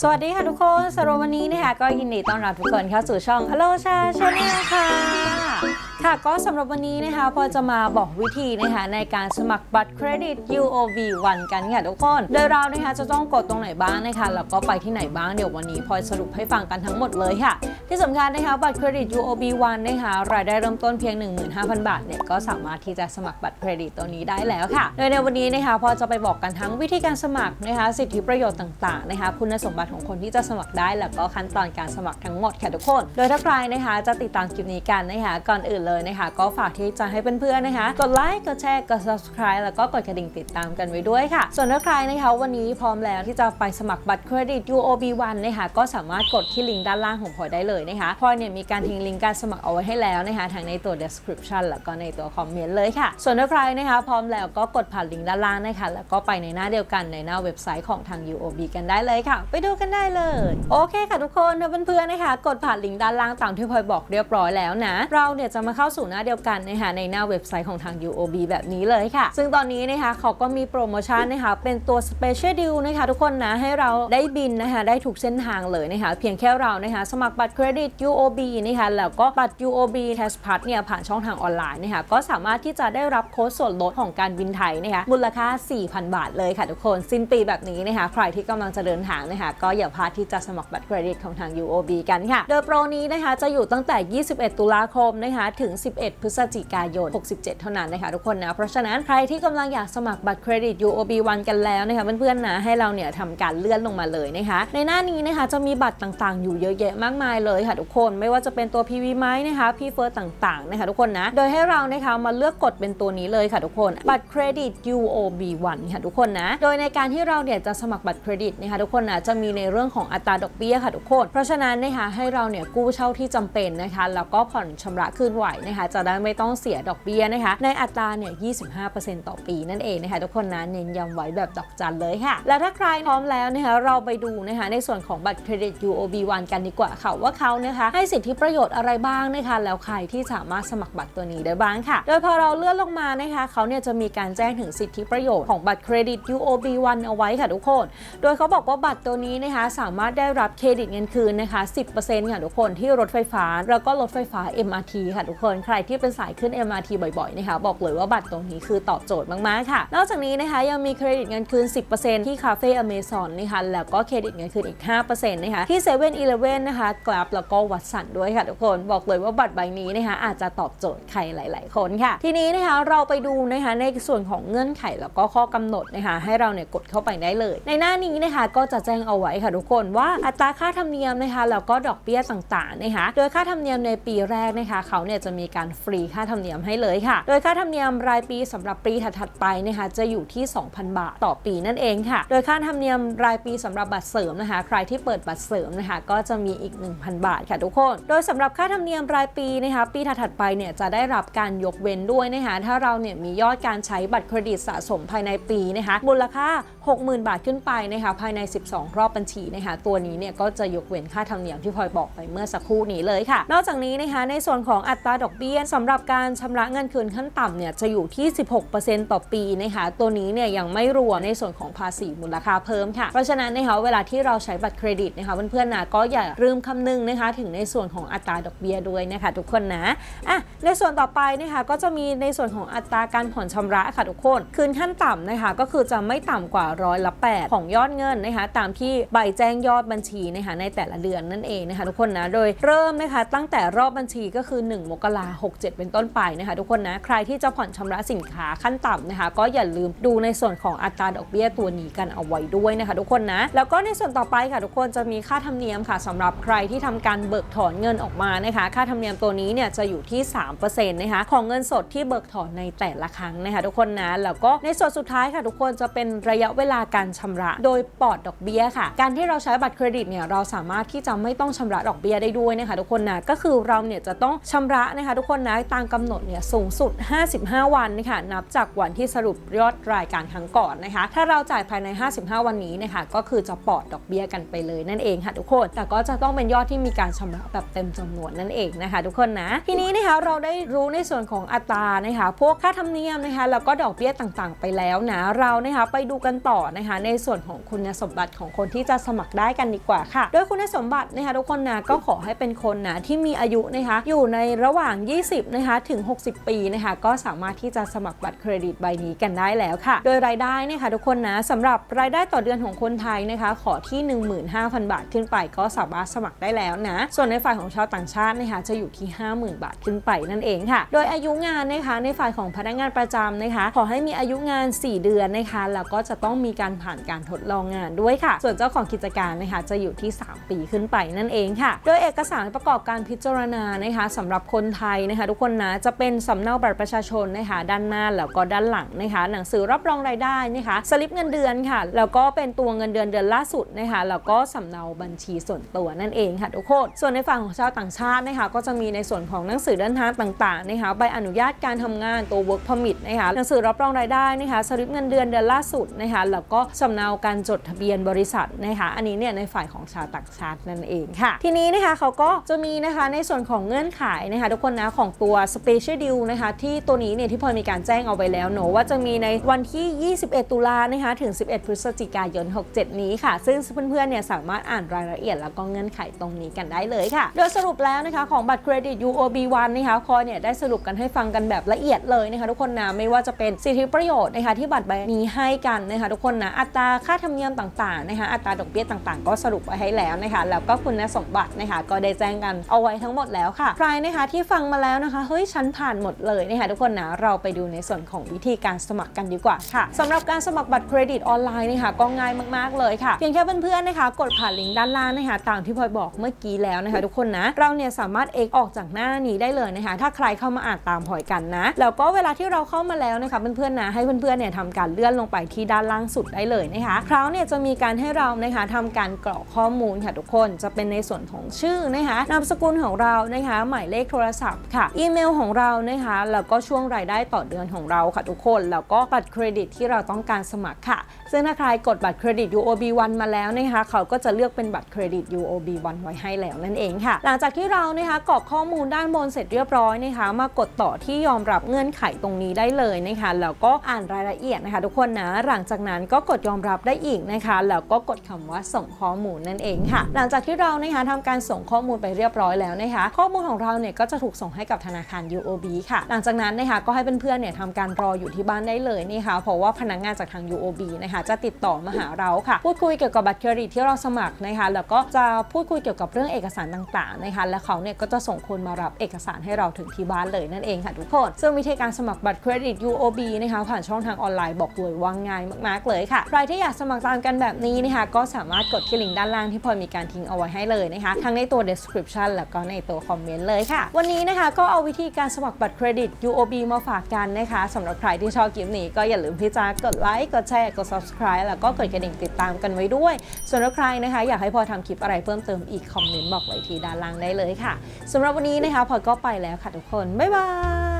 สวัสดีค่ะทุกคนสำหรับวันนี้นะคะก็ยินดีต้อนรับทุกคนเข้าสู่ช่อง Hello Cha Channel ค่ะ ค่ะก็สำหรับวันนี้นะคะพอจะมาบอกวิธีนะคะในการสมัครบัตรเครดิต UOB 1 กันค่ะทุกคน โดยเรานะคะจะต้องกดตรงไหนบ้างนะคะแล้วก็ไปที่ไหนบ้างเดี๋ยววันนี้พลอยสรุปให้ฟังกันทั้งหมดเลยค่ะ ที่สำคัญนะคะบัตรเครดิต UOB 1นะคะรายได้เริ่มต้นเพียง 15,000 บาทเนี่ยก็สามารถที่จะสมัครบัตรเครดิตตัวนี้ได้แล้วค่ะ โดยในวันนี้นะคะพอจะไปบอกกันทั้งวิธีการสมัครนะคะสิทธิประโยชน์ต่างๆนะคะคุณสมบัติของคนที่จะสมัครได้แล้วก็ขั้นตอนการสมัครทั้งหมดค่ะทุกคน โดยถ้าใครนะคะจะติดตามคลิปนี้กันนะคะก่อนอื่นเลยนะคะ ก็ฝากที่จะให้เพื่อนๆนะคะ กดไลค์ กดแชร์ กด subscribe แล้วก็กดกระดิ่งติดตามกันไว้ด้วยค่ะ ส่วนถ้าใครนะคะวันนี้พร้อมแล้วที่จะไปสมัครบัตรเครดิต UOB 1นะคะก็สามารถกดที่ลิงก์ด้านล่างของพลอยได้เลยนะคะพลอยเนี่ยมีการทิ้งลิงก์การสมัครเอาไว้ให้แล้วนะคะทั้งในตัว description แล้วก็ในตัวคอมเมนต์เลยค่ะ ส่วนถ้าใครนะคะพร้อมแล้วก็กดผ่านลิงก์ด้านล่างนะคะแล้วก็ไปในหน้าเดียวกันในหน้าเว็บไซต์ของทาง UOB กันได้เลยค่ะ ไปดูกันได้เลย โอเคค่ะทุกคนถ้าเพื่อนๆนะคะ กดผ่านลิงก์ด้านล่างตามที่พลอยบอกเรียบร้อยแล้วนะ เราเนี่ยจะมาเข้าสู่หน้าเดียวกันนะคะในหน้าเว็บไซต์ของทาง UOB แบบนี้เลยค่ะ ซึ่งตอนนี้นะคะเขาก็มีโปรโมชั่นนะคะเป็นตัว Special Deal นะคะทุกคนนะให้เราได้บินนะคะได้ทุกเส้นทางเลยนะคะเพียงแค่เรานะคะสมัครบัตรเครดิต UOB นะคะแล้วก็บัตร UOB Cash Pass เนี่ยผ่านช่องทางออนไลน์นะคะก็สามารถที่จะได้รับโค้ดส่วนลดของการบินไทยนะคะมูลค่า 4,000 บาทเลยค่ะทุกคน สิ้นปีแบบนี้นะคะใครที่กำลังจะเดินทางนะคะก็อย่าพลาดที่จะสมัครบัตรเครดิตของทาง UOB กันค่ะ โดยโปรนี้นะคะจะอยู่ตั้งแต่ 21 ตุลาคมนะคะถึง11 พฤศจิกายน 67 เท่านั้นนะคะทุกคนนะ เพราะฉะนั้นใครที่กำลังอยากสมัครบัตรเครดิต UOB 1กันแล้วนะคะเพื่อนๆนะให้เราเนี่ยทำการเลื่อนลงมาเลยนะคะ ในหน้านี้นะคะจะมีบัตรต่างๆ อยู่เยอะแยะมากมายเลยค่ะทุกคนไม่ว่าจะเป็นตัว PV ไม้นะคะ P f i r s ต่างๆนะคะทุกคนนะ โดยให้เรานะคะมาเลือกกดเป็นตัวนี้เลยค่ะทุกคน บัตรเครดิต UOB 1ค่ะทุกคนนะ โดยในการที่เราเนี่ยจะสมัครบัตรเครดิตนะคะทุกคนนะจะมีในเรื่องของอัตราดอกเบี้ยค่ะทุกคน เพราะฉะนั้นนะคะให้เราเนี่ยกู้เช่าที่จำเป็นนะคะแล้วก็ผ่อนชำระคืนไหวนะคะจะได้ไม่ต้องเสียดอกเบี้ยนะคะ ในอัตราเนี่ย 25%ต่อปีนั่นเองนะคะทุกคนนะเน้นย้ำไว้แบบดอกจันเลยค่ะ แล้วถ้าใครพร้อมแล้วนะคะเราไปดูนะคะในส่วนของบัตรเครดิต UOB 1กันดีกว่าค่ะว่าเขานะคะให้สิทธิประโยชน์อะไรบ้างนะคะแล้วใครที่สามารถสมัครบัตรตัวนี้ได้บ้างค่ะ โดยพอเราเลื่อนลงมานะคะเขาเนี่ยจะมีการแจ้งถึงสิทธิประโยชน์ของบัตรเครดิต UOB 1เอาไว้ค่ะทุกคน โดยเขาบอกว่าบัตรตัวนี้นะคะสามารถได้รับเครดิตเงินคืนนะคะ 10%ค่ะทุกคนที่รถไฟฟ้าแล้วก็รถไฟฟ้า MRT ค่ะทุกคนใครที่เป็นสายขึ้น MRT บ่อยๆนะคะบอกเลยว่าบัตรตรงนี้คือตอบโจทย์มากๆค่ะ นอกจากนี้นะคะยังมีเครดิตเงินคืน 10%ที่คาเฟ่อเมซอนนะคะแล้วก็เครดิตเงินคืนอีก 5%นะคะที่7 e เ e ่ e อนะคะกราฟแล้วก็วัดสันด้วยค่ะทุกคนบอกเลยว่าบัตรใบนี้นะคะอาจจะตอบโจทย์ใครหลาย ๆ คนค่ะ ทีนี้นะคะเราไปดูนะคะในส่วนของเงื่อนไขแล้วก็ข้อกำหนดนะคะให้เราเนี่ยกดเข้าไปได้เลย ในหน้านี้นะคะก็จะแจ้งเอาไว้ค่ะทุกคนว่าอัตราค่าธรรมเนียมนะคะแล้วก็ดอกเบี้ยต่างๆนะคะโดยค่าธรรมเนียมในปีแรกนะคะเขาเนี่ยจะมีการฟรีค่าธรรมเนียมให้เลยค่ะ โดยค่าธรรมเนียมรายปีสำหรับปีถัดๆไปนะคะจะอยู่ที่ 2,000 บาทต่อปีนั่นเองค่ะ โดยค่าธรรมเนียมรายปีสำหรับบัตรเสริมนะคะ ใครที่เปิดบัตรเสริมนะคะก็จะมีอีก 1,000 บาทค่ะทุกคน โดยสำหรับค่าธรรมเนียมรายปีนะคะปีถัดๆไปเนี่ยจะได้รับการยกเว้นด้วยนะคะถ้าเราเนี่ยมียอดการใช้บัตรเครดิตสะสมภายในปีนะคะมูลค่า60,000 บาทขึ้นไปนะคะภายใน 12 รอบบัญชีนะคะตัวนี้เนี่ยก็จะยกเว้นค่าธรรมเนียมที่พลอยบอกไปเมื่อสักครู่นี้เลยค่ะ นอกจากนี้นะคะในส่วนของอัตราดอกเบี้ยสำหรับการชำระเงินคืนขั้นต่ำเนี่ยจะอยู่ที่ 16%ต่อปีนะคะตัวนี้เนี่ยยังไม่รวมในส่วนของภาษีมูลค่าเพิ่มค่ะ เพราะฉะนั้นนะคะเวลาที่เราใช้บัตรเครดิตนะคะเพื่อนๆนะก็อย่าลืมคำนึงนะคะถึงในส่วนของอัตราดอกเบี้ยด้วยนะคะทุกคนนะอะในส่วนต่อไปนะคะก็จะมีในส่วนของอัตราการผ่อนชำระค่ะทุกคน คืนขั้นต่ำนะคะก็คือจะไม่ต่ำกว่าร้อยละ8ของยอดเงินนะคะตามที่ใบแจ้งยอดบัญชีนะคะในแต่ละเดือนนั่นเองนะคะทุกคนนะโดยเริ่มนะคะตั้งแต่รอบบัญชีก็คือ 1 มกราหกเเป็นต้นไปนะคะทุกคนนะใครที่จะผ่อนชำระสินค้าขั้นต่ำนะคะก็อย่าลืมดูในส่วนของอัตราดอกเบี้ยตัวนี้กันเอาไว้ด้วยนะคะทุกคนนะแล้วก็ในส่วนต่อไปค่ะทุกคนจะมีค่าธรรมเนียมค่ะสำหรับใครที่ทำการเบิกถอนเงินออกมานะคะค่าธรรมเนียมตัวนี้เนี่ยจะอยู่ที่3%นะคะของเงินสดที่เบิกถอนในแต่ละครั้งนะคะทุกคนนะแล้วก็ในส่วนสุดท้ายค่ะทุกคนจะเป็นระยะเววลาการชำระ โดยปลอดดอกเบี้ยค่ะ การที่เราใช้บัตรเครดิตเนี่ยเราสามารถที่จะไม่ต้องชำระดอกเบี้ยได้ด้วยนะคะทุกคนนะก็คือเราเนี่ยจะต้องชำระนะคะทุกคนนะตามกำหนดเนี่ยสูงสุด 55 วันนะคะนับจากวันที่สรุปยอดรายการครั้งก่อนนะคะ ถ้าเราจ่ายภายใน 55 วันนี้นะคะก็คือจะปลอดดอกเบี้ยกันไปเลยนั่นเองค่ะทุกคน แต่ก็จะต้องเป็นยอดที่มีการชำระแบบเต็มจำนวนนั่นเองนะคะ ทุกคนนะ ทีนี้นะคะเราได้รู้ในส่วนของอัตรานะคะ พวกค่าธรรมเนียมนะคะแล้วก็ดอกเบี้ยต่างๆ ไปแล้วนะเรานะคะไปดูกันต่อต่อนะคะในส่วนของคุณสมบัติของคนที่จะสมัครได้กันดีกว่าค่ะ โดยคุณสมบัตินะคะทุกคนนะก็ขอให้เป็นคนนะที่มีอายุนะคะอยู่ในระหว่าง 20นะคะถึง 60 ปีนะคะก็สามารถที่จะสมัครบัตรเครดิตใบนี้กันได้แล้วค่ะ โดยรายได้นะคะทุกคนนะสำหรับรายได้ต่อเดือนของคนไทยนะคะขอที่ 15,000 บาทขึ้นไป ก็สามารถสมัครได้แล้วนะ ส่วนในฝ่ายของชาวต่างชาตินะคะจะอยู่ที่ 50,000 บาทขึ้นไปนั่นเองค่ะ โดยอายุงานนะคะในฝ่ายของพนักงานประจำนะคะขอให้มีอายุงาน 4 เดือนนะคะแล้วก็จะต้องมีการผ่านการทดลองงานด้วยค่ะ ส่วนเจ้าของกิจการนะคะจะอยู่ที่ 3 ปีขึ้นไปนั่นเองค่ะ โดยเอกสารประกอบการพิจารณานะคะสำหรับคนไทยนะคะ ทุกคนนะจะเป็นสำเนาบัตรประชาชนนะคะด้านหน้าแล้วก็ด้านหลังนะคะหนังสือรับรองรายได้นะคะสลิปเงินเดือนค่ะ แล้วก็เป็นตัวเงินเดือนเดือนล่าสุดนะคะแล้วก็สำเนาบัญชีส่วนตัวนั่นเองค่ะทุกคนส่วนในฝั่งของชาวต่างชาตินะคะก็จะมีในส่วนของหนังสือเดินทางต่างๆนะคะใบอนุญาตการทำงานตัว work permit นะคะหนังสือรับรองรายได้นะคะสลิปเงินเดือนเดือนล่าสุดนะคะแล้วก็สำเนาการจดทะเบียนบริษัทนะคะอันนี้เนี่ยในฝ่ายของชาวต่างชาตินั่นเองค่ะ ทีนี้นะคะเขาก็จะมีนะคะในส่วนของเงื่อนไขนะคะทุกคนนะของตัว special deal นะคะที่ตัวนี้เนี่ยที่พลอมีการแจ้งเอาไว้แล้วเนอะว่าจะมีในวันที่ 21 ตุลานะคะถึง 11 พฤศจิกายน 67 นี้ค่ะ ซึ่งเพื่อนๆเนี่ยสามารถอ่านรายละเอียดแล้วก็เงื่อนไขตรงนี้กันได้เลยค่ะ โดยสรุปแล้วนะคะของบัตรเครดิต UOB 1นะคะพลอยเนี่ยได้สรุปกันให้ฟังกันแบบละเอียดเลยนะคะทุกคนนะไม่ว่าจะเป็นสิทธิประโยชน์นะคะที่บัตรใบนี้ให้กันนะคะทุกคนนะอัตราค่าธรรมเนียมต่างๆนะคะอัตราดอกเบี้ยต่างๆ ก็สรุปไว้ให้แล้วนะคะแล้วก็คุณสมบัตินะคะก็ได้แจ้งกันเอาไว้ทั้งหมดแล้วค่ะใครนะคะที่ฟังมาแล้วนะคะเฮ้ยฉันผ่านหมดเลยนะคะทุกคนนะเราไปดูในส่วนของวิธีการสมัครกันดีกว่าค่ะสำหรับการสมัครบัตรเครดิตออนไลน์นะคะก็ง่ายมากๆเลยค่ะเพียงแค่เพื่อนๆนะคะ กดผ่านลิงก์ด้านล่างนะคะตามที่พลอยบอกเมื่อกี้แล้วนะคะ ทุกคนนะเราเนี่ยสามารถเอกออกจากหน้านี้ได้เลยนะคะ ถ้าใครเข้ามาอ่านตามพลอยกันนะแล้วก็เวลาที่เราเข้ามาแล้วนะคะเพื่อนๆนะให้เพื่อนๆเนี่ยทำการเลื่อนลงไปที่ด้านล่างสุดได้เลยนะคะคราวเนี่ยจะมีการให้เรานะคะทำการกรอกข้อมูลค่ะทุกคนจะเป็นในส่วนของชื่อนะคะนามสกุลของเรานะคะหมายเลขโทรศัพท์ค่ะ อีเมลของเรานะคะแล้วก็ช่วงรายได้ต่อเดือนของเราค่ะทุกคนแล้วก็บัตรเครดิตที่เราต้องการสมัครค่ะ ซึ่งถ้าใครกดบัตรเครดิต UOB 1มาแล้วนะคะเขาก็จะเลือกเป็นบัตรเครดิต UOB 1ไว้ให้แล้วนั่นเองค่ะ หลังจากที่เรานะคะกรอกข้อมูลด้านบนเสร็จเรียบร้อยนะคะมากดต่อที่ยอมรับเงื่อนไขตรงนี้ได้เลยนะคะแล้วก็อ่านรายละเอียดนะคะ ทุกคนนะหลังจากนั้นก็กดยอมรับได้อีกนะคะแล้วก็กดคำว่าส่งข้อมูลนั่นเองค่ะ หลังจากที่เรานะคะทำการส่งข้อมูลไปเรียบร้อยแล้วนะคะ ข้อมูลของเราเนี่ยก็จะถูกส่งให้กับธนาคาร UOB ค่ะ หลังจากนั้นนะคะก็ให้เพื่อนๆเนี่ยทำการรออยู่ที่บ้านได้เลยนะคะเพราะว่าพนักงานจากทาง UOB นะคะจะติดต่อมาหาเราค่ะ พูดคุยเกี่ยวกับบัตรเครดิตที่เราสมัครนะคะ แล้วก็จะพูดคุยเกี่ยวกับเรื่องเอกสารต่างๆนะคะ และเขาเนี่ยก็จะส่งคนมารับเอกสารให้เราถึงที่บ้านเลยนั่นเองค่ะทุกคน ซึ่งวิธีการสมัครบัตรเครดิต UOB นะคะผ่านช่องทางออนไลน์บอกเลยว่าง่ายมากๆเลยค่ะ ใครที่อยากสมัครตามกันแบบนี้นะคะ ก็สามารถกดที่ลิงก์ด้านล่างที่พลมีการทิ้งเอาไว้ให้เลยนะคะ ทั้งในตัว description แล้วก็ในตัวคอมเมนต์เลยค่ะ วันนี้นะคะก็เอาวิธีการสมัครบัตรเครดิต UOB มาฝากกันนะคะสำหรับใครที่ชอบคลิปนี้ก็อย่าลืมที่จะกดไลค์กดแชร์กด subscribe แล้วก็กดกระดิ่งติดตามกันไว้ด้วย ส่วนถ้าใครนะคะอยากให้พลอทำคลิปอะไรเพิ่มเติมอีกคอมเมนต์บอกไว้ที่ด้านล่างได้เลยค่ะสำหรับวันนี้นะคะพลอก็ไปแล้วค่ะทุกคนบ๊ายบาย